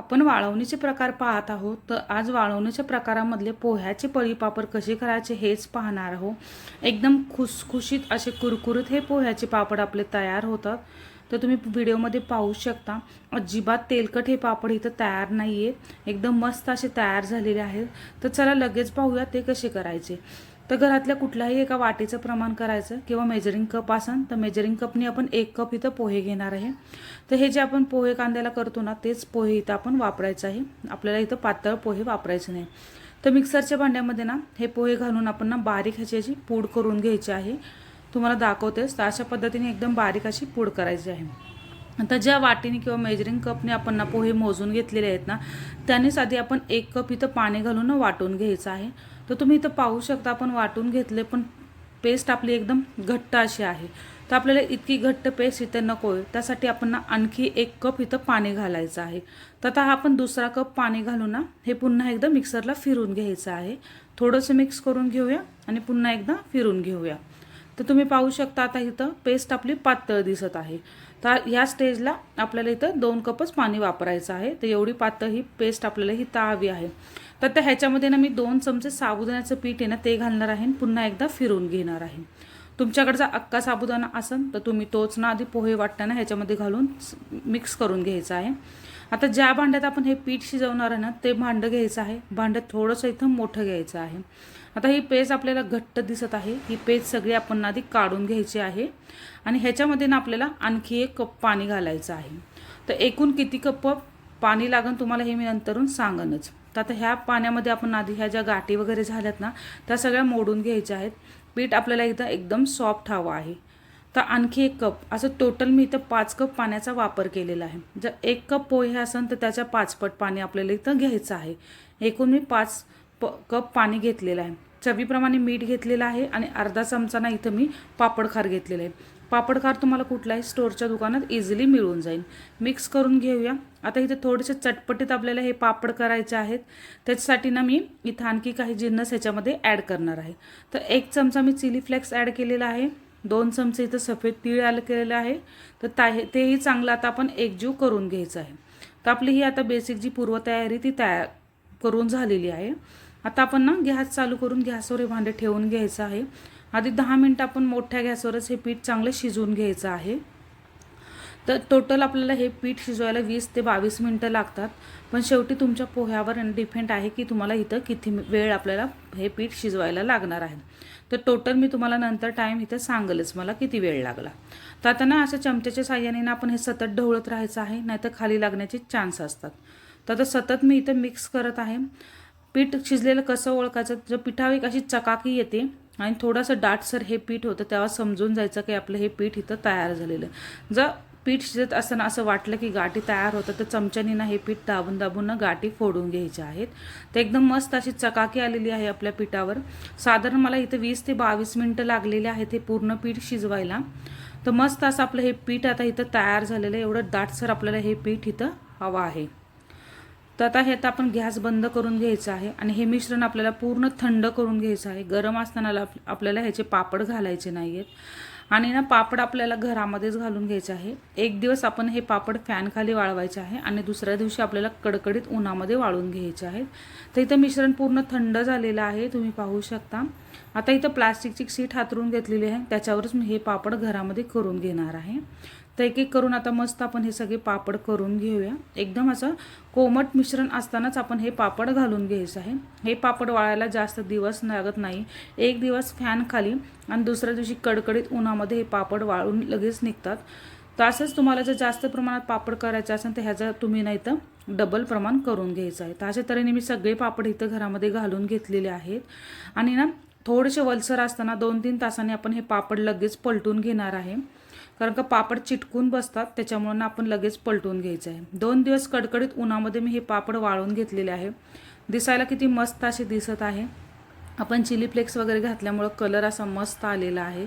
आपण वाळवणीचे प्रकार पाहत आहोत तर आज वाळवणीच्या प्रकारामधले पोह्याचे पळी पापड कसे करायचे हेच पाहणार आहोत एकदम खुसखुशीत असे कुरकुरीत हे पोह्याचे पापड आपले तयार होतात. तर तुम्ही व्हिडिओमध्ये पाहू शकता अजिबात तेलकट हे पापड इथं तयार नाही आहे एकदम मस्त असे तयार झालेले आहेत. तर चला लगेच पाहूया ते कसे करायचे. तर घरातल्या कुठल्याही एका वाटीचं प्रमाण करायचं किंवा मेजरिंग कप असन तर मेजरिंग कपनी आपण एक कप इथं पोहे घेणार आहे. तर हे जे आपण पोहे कांद्याला करतो ना तेच पोहे इथं आपण वापरायचं आहे. आपल्याला इथं पातळ पोहे वापरायचे नाही. तर मिक्सरच्या भांड्यामध्ये ना हे पोहे घालून आपण ना बारीक ह्याची अशी पूड करून घ्यायची आहे. तुम्हाला दाखवतेच तर अशा पद्धतीने एकदम बारीक अशी पूड करायची आहे. आता ज्या वाटीने किंवा मेजरिंग कपने आपण ना पोहे मोजून घेतलेले आहेत ना त्यानेच आधी आपण एक कप इथं पाणी घालून ना वाटून घ्यायचं आहे. तर तुम्ही इथं पाहू शकता आपण वाटून घेतले पण पेस्ट आपली एकदम घट्ट अशी आहे. तर आपल्याला इतकी घट्ट पेस्ट इथं नको आहे. त्यासाठी आपण आणखी एक कप इथं पाणी घालायचं आहे. तर आता हा आपण दुसरा कप पाणी घालून ना हे पुन्हा एकदा मिक्सरला फिरून घ्यायचं आहे. थोडंसं मिक्स करून घेऊया आणि पुन्हा एकदा फिरून घेऊया. तर तुम्ही पाहू शकता आता इथं पेस्ट आपली पातळ दिसत आहे. तर ह्या स्टेजला आपल्याला इथं दोन कपच पाणी वापरायचं आहे. तर एवढी पातळ ही पेस्ट आपल्याला ही हवी आहे. तर त्या ह्याच्यामध्ये ना मी दोन चमचे साबुदाण्याचं पीठ आहे ना ते घालणार आहे आणि पुन्हा एकदा फिरून घेणार आहे. तुमच्याकडचा अक्का साबुदाणा असेल तर तुम्ही तोच ना आधी पोहे वाटताना ह्याच्यामध्ये घालून मिक्स करून घ्यायचा आहे. आता ज्या भांड्यात आपण हे पीठ शिजवणार आहे ना ते भांडं घ्यायचं आहे. भांडं थोडंसं इथं मोठं घ्यायचं आहे. आता ही पेज आपल्याला घट्ट दिसत आहे. ही पेज सगळी आपण आधी काढून घ्यायची आहे. आणि ह्याच्यामध्ये ना आपल्याला आणखी एक कप पाणी घालायचं आहे. तर एकूण किती कप पाणी लागन तुम्हाला हे मी नंतरून सांगनच. तर आता ह्या पाण्यामध्ये आपण आधी ह्या ज्या गाठी वगैरे झाल्यात ना त्या सगळ्या मोडून घ्यायच्या आहेत. पीठ आपल्याला इथं एकदम सॉफ्ट हवं आहे. तर आणखी एक कप असं टोटल मी इथं पाच कप पाण्याचा वापर केलेला आहे. जर एक कप पोहे असेल तर त्याच्या पाचपट पाणी आपल्याला इथं घ्यायचं आहे. एकूण मी पाच प कप पाणी घेतलेलं आहे. चवीप्रमाणे मीठ घेतलेलं आहे आणि अर्धा चमचा ना इथं मी पापडखार घेतलेलं आहे. पापडखार तुम्हाला कुठल्याही स्टोअरच्या दुकानात इझिली मिळून जाईल. मिक्स करून घेऊया. आता इथे थोडेसे चटपटीत आपल्याला हे पापड करायचे आहेत. त्याच्यासाठी ना मी इथं आणखी काही जिन्नस ह्याच्यामध्ये ॲड करणार आहे. तर एक चमचा मी चिली फ्लेक्स ॲड केलेला आहे. दोन चमचे इथं सफेद तीळ ॲड केलेलं आहे. तर ता तेही चांगलं आता आपण एकजीव करून घ्यायचं आहे. तर आपली ही आता बेसिक जी पूर्वतयारी ती तयार करून झालेली आहे. आता आपण ना गॅस चालू करून गॅसवर हे भांडे ठेवून घ्यायचं आहे. आधी दहा मिनटं आपण मोठ्या गॅसवरच हे पीठ चांगलं शिजवून घ्यायचं आहे. तर टोटल आपल्याला हे पीठ शिजवायला वीस ते बावीस मिनटं लागतात. पण शेवटी तुमच्या पोह्यावर डिपेंड आहे की तुम्हाला इथं किती वेळ आपल्याला हे पीठ शिजवायला लागणार आहे. तर टोटल मी तुम्हाला नंतर टाईम इथं सांगेलच मला किती वेळ लागला. तर आता ना असं चमच्याच्या साह्याने ना आपण हे सतत ढवळत राहायचं आहे नाहीतर खाली लागण्याचे चान्स असतात. तर आता सतत मी इथं मिक्स करत आहे. पीठ शिजलेलं कसं ओळखायचं? जर पिठावर एक अशी चकाकी येते आणि थोडंसं दाटसर हे पीठ होतं तेव्हा समजून जायचं की आपलं हे पीठ इथं तयार झालेलं जर पीठ शिजत असताना असं वाटलं की गाठी तयार होतं तर चमच्यानी ना हे पीठ दाबून दाबून ना गाठी फोडून घ्यायच्या आहेत. तर एकदम मस्त अशी चकाकी आलेली आहे आपल्या पिठावर. साधारण मला इथं वीस ते बावीस मिनटं लागलेले आहेत हे पूर्ण पीठ शिजवायला. तर मस्त असं आपलं हे पीठ आता इथं तयार झालेलं आहे. एवढं दाटसर आपल्याला हे पीठ इथं हवं आहे. तर आता हे आता आपण गॅस बंद करून घ्यायचं आहे आणि हे मिश्रण आपल्याला पूर्ण थंड करून घ्यायचं आहे. गरम असताना आपल्याला ह्याचे पापड घालायचे नाही आहेत आणि ना पापड आपल्याला घरामध्येच घालून घ्यायचे आहे. एक दिवस आपण हे पापड फॅनखाली वाळवायचे आहे आणि दुसऱ्या दिवशी आपल्याला कडकडीत उन्हामध्ये वाळून घ्यायचे आहेत. तर इथं मिश्रण पूर्ण थंड झालेलं आहे तुम्ही पाहू शकता. आता इथं प्लास्टिकची सीट हातरून घेतलेली आहे. त्याच्यावरच मी हे पापड घरामध्ये करून घेणार आहे. तर एक एक करून आता मस्त आपण हे सगळे पापड करून घेऊया. एकदम असं कोमट मिश्रण असतानाच आपण हे पापड घालून घ्यायचं आहे. हे पापड वाळायला जास्त दिवस लागत नाही. एक दिवस फॅन खाली आणि दुसऱ्या दिवशी कडकडीत उन्हामध्ये हे पापड वाळून लगेच निघतात. तर असंच तुम्हाला जर जास्त प्रमाणात पापड करायचं असेल तर ह्याचं तुम्ही नाही तर डबल प्रमाण करून घ्यायचं आहे. तर अशा तऱ्हेने मी सगळे पापड इथं घरामध्ये घालून घेतलेले आहेत. आणि ना थोडेसे वलसर असताना दोन तीन तासांनी आपण हे पापड लगेच पलटून घेणार आहे. कारण का पापड चिटकून बसतात त्याच्यामुळं ना आपण लगेच पलटून घ्यायचं आहे. दोन दिवस कडकडीत उन्हामध्ये मी हे पापड वाळून घेतलेले आहे. दिसायला किती मस्त असे दिसत आहे. आपण चिली फ्लेक्स वगैरे घातल्यामुळं कलर असा मस्त आलेला आहे.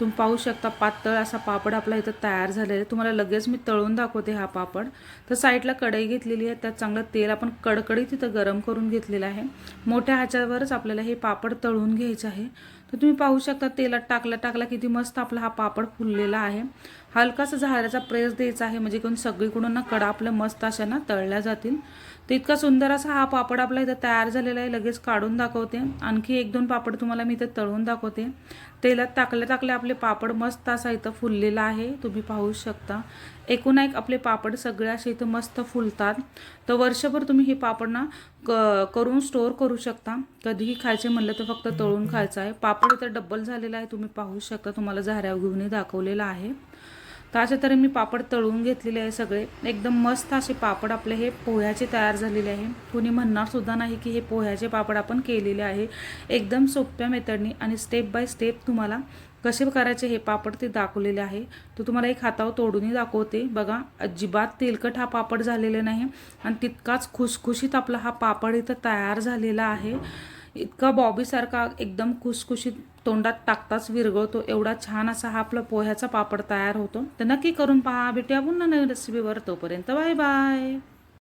तुम्ही पाहू शकता पातळ असा पापड आपला इथं तयार झालेला आहे. तुम्हाला लगेच मी तळून दाखवते हा पापड. तर साईडला कढई घेतलेली आहे. त्यात चांगलं तेल आपण कडकडीत तिथं गरम करून घेतलेलं आहे. मोठ्या ह्याच्यावरच आपल्याला हे पापड तळून घ्यायचं आहे. तर तुम्ही पाहू शकता तेलात टाकला टाकला किती मस्त आपला हा पापड फुललेला आहे. हलकासा झाऱ्याचा प्रेस द्यायचा आहे. म्हणजे कोण सगळीकडून ना कडा आपल्या मस्त अशा ना तळल्या जातील. तर इतका सुंदर असा हा पापड आपला इथं तयार झालेला आहे. लगेच काढून दाखवते. आणखी एक दोन पापड तुम्हाला मी इथं तळून दाखवते. तेलात टाकले टाकले आपले पापड मस्त असा इथं फुललेला आहे. तुम्ही पाहू शकता. एकूण एक आपले पापड सगळे असे इथं मस्त फुलतात. तर वर्षभर तुम्ही हे पापड ना क करून स्टोअर करू शकता. कधीही खायचे म्हणलं तर फक्त तळून खायचं आहे. पापड इथं डब्बल झालेला आहे. तुम्ही पाहू शकता. तुम्हाला झाऱ्या घेऊनही दाखवलेला आहे. तर अशा तऱ्हे मी पापड तळून घेतलेले आहे सगळे. एकदम मस्त असे पापड आपले हे पोह्याचे तयार झालेले आहे. कोणी म्हणणारसुद्धा नाही की हे पोह्याचे पापड आपण केलेले आहे. एकदम सोप्या मेथडनी आणि स्टेप बाय स्टेप तुम्हाला कसे करायचे हे पापड ते दाखवलेले आहे. तो तुम्हाला एक हातावर तोडूनही दाखवते. बघा अजिबात तेलकट हा पापड झालेला नाही. आणि तितकाच खुसखुशीत आपला हा पापड इथं तयार झालेला आहे. इतका बॉबीसारखा एकदम खुसखुशीत तोंडात टाकताच विरघळतो एवढा छान असा हा आपला पोह्याचा पापड तयार होतो. तर नक्की करून पहा. भेटूया पुन्हा नवीन रेसिपीवर तोपर्यंत. Bye bye.